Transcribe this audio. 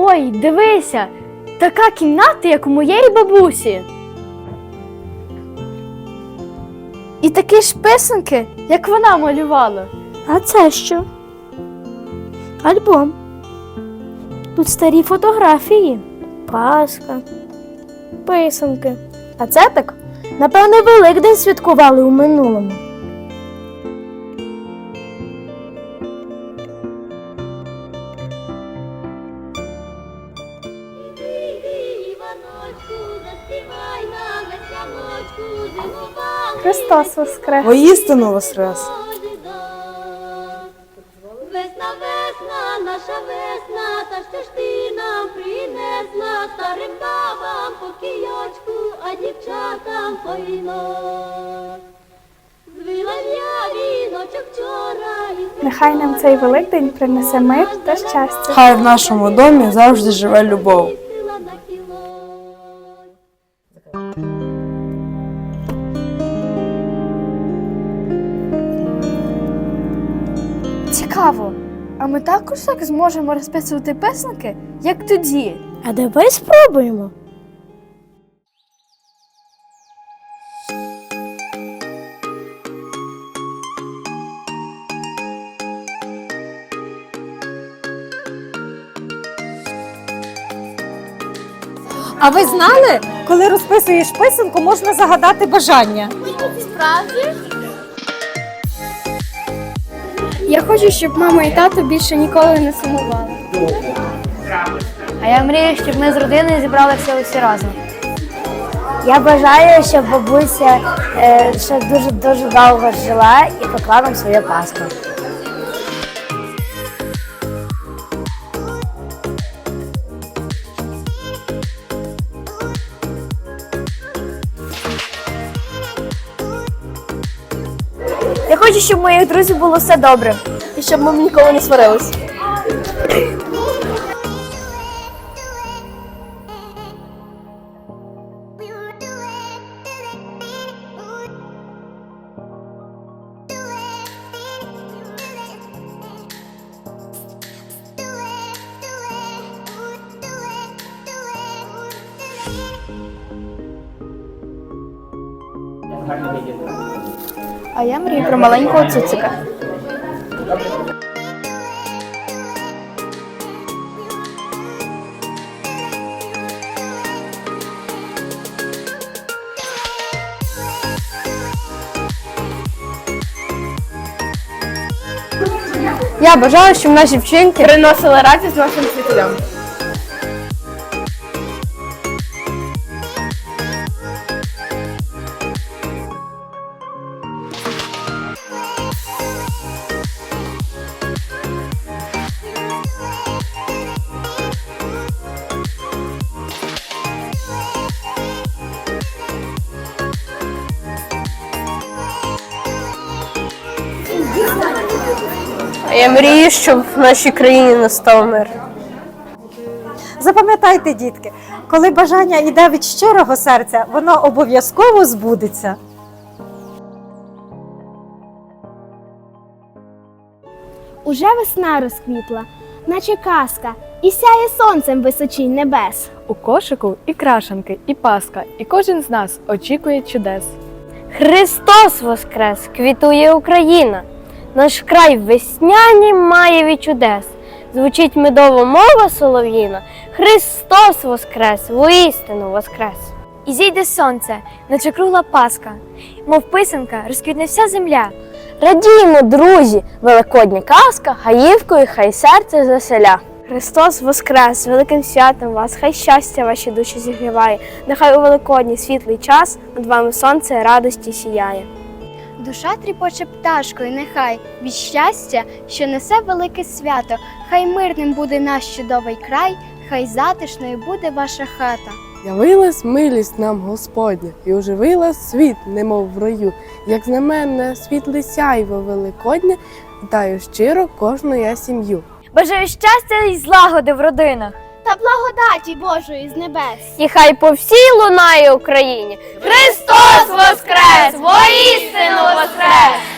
Ой, дивися, така кімната, як у моєї бабусі. І такі ж писанки, як вона малювала. А це що? Альбом. Тут старі фотографії. Пасха. Писанки. А це так? Напевне, Великдень святкували у минулому. Христос воскрес! Воістину воскрес! Весна, весна, наша весна, та що ж ти нам принесла старим бабам по кійочку, а дівчатам по вінок. Звила я віночок вчора і Нехай нам цей Великдень принесе мир та щастя. Хай в нашому домі завжди живе любов. Цікаво. А ми також так зможемо розписувати писанки, як тоді. А давай спробуємо. А ви знали, коли розписуєш писанку, можна загадати бажання? Я хочу, щоб мама і тато більше ніколи не сумували. А я мрію, щоб ми з родиною зібралися усі разом. Я бажаю, щоб бабуся е, ще дуже дуже довго жила і поклала нам свою пасху. Я хочу, щоб моїх друзів було все добре. І щоб ми ніколи не сварились. А я мрію про маленького цуцика. Я бажаю, щоб наші вчинки приносили радість нашим вчителям. Я мрію, щоб в нашій країні настав мир. Запам'ятайте, дітки, коли бажання йде від щирого серця, воно обов'язково збудеться. Уже весна розквітла, наче казка, і сяє сонцем височінь небес. У кошику і крашанки, і паска, і кожен з нас очікує чудес. Христос воскрес, квітує Україна. Наш край весняні має від чудес. Звучить медова мова солов'їна. Христос воскрес, воістину воскрес. І зійде сонце, наче кругла паска, мов писанка, розквітне вся земля. Радіємо, друзі, великодня казка, гаївкою хай серце заселя. Христос воскрес, великим святом вас, хай щастя ваші душі зігріває, нехай у великодній світлий час над вами сонце радості сіяє. Душа тріпоче пташкою, нехай від щастя, що несе велике свято, хай мирним буде наш чудовий край, хай затишною буде ваша хата. Явилась милість нам Господня, і оживила світ, немов в раю, як знаменне світле сяйво великоднє, вітаю щиро кожну я сім'ю. Бажаю щастя і злагоди в родинах та благодаті Божої з небес. І хай по всій лунає Україні Христос Воскрес! Воістину Воскрес!